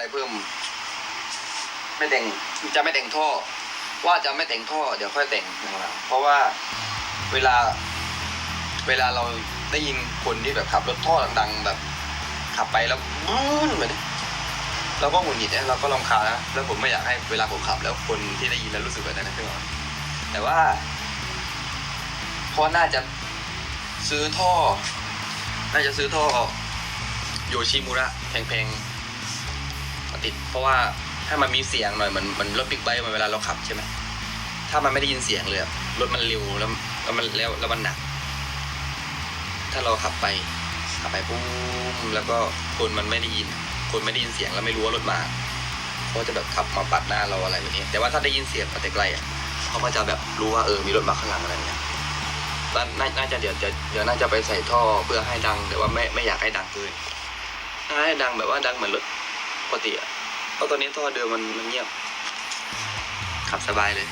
อะไรเพิ่ม ไม่แต่งจะไม่แต่งท่อ ว่าจะไม่แต่งท่อ เดี๋ยวค่อยแต่งหลังๆเพราะว่าเวลา เวลาเราได้ยินคนที่แบบขับรถท่อดังๆแบบ ขับไปแล้วบู๊นเหมือนเราก็หงุดหงิดนะเราก็รำคาญนะแล้วผมไม่อยากให้เวลาผมขับ แล้วคนที่ได้ยินแล้วรู้สึกแบบนั้นนะพี่หมอแต่ว่าพอน่าจะซื้อท่อ น่าจะซื้อท่อโยชิมุระแพงๆ ติด เพราะว่าถ้ามันมีเสียงหน่อยเหมันมันรถบิ๊กไบค์มันเวลาเราขับใช่ไหมถ้ามันไม่ได้ยินเสียงเลยรถมันเร็วแล้วแล้วมันแล้วแล้วมันหนัก ถ้าเราขับไปขับไปปุ้มแล้วก็คนมันไม่ได้ยิน คนไม่ได้ยินเสียงแล้วไม่รู้ว่ารถมาเขาจะแบบขับมาปัดหน้าเราอะไรแบบนี้ แต่ว่าถ้าได้ยินเสียงมาแต่ไกลอะเขาก็จะแบบรู้ว่าเออมีรถมาข้างหลังอะไรเงี้ยน่าน่าจะเดี๋ยวจะเดี๋ยวน่าจะไปใส่ท่อเพื่อให้ดังแต่ว่าไม่ไม่อยากให้ดังเกินให้ดังแบบว่าดังเหมือนรถ ปกติอะเพราะตอนนี้ท่อเดิมมันมันเงียบ ขับสบายเลย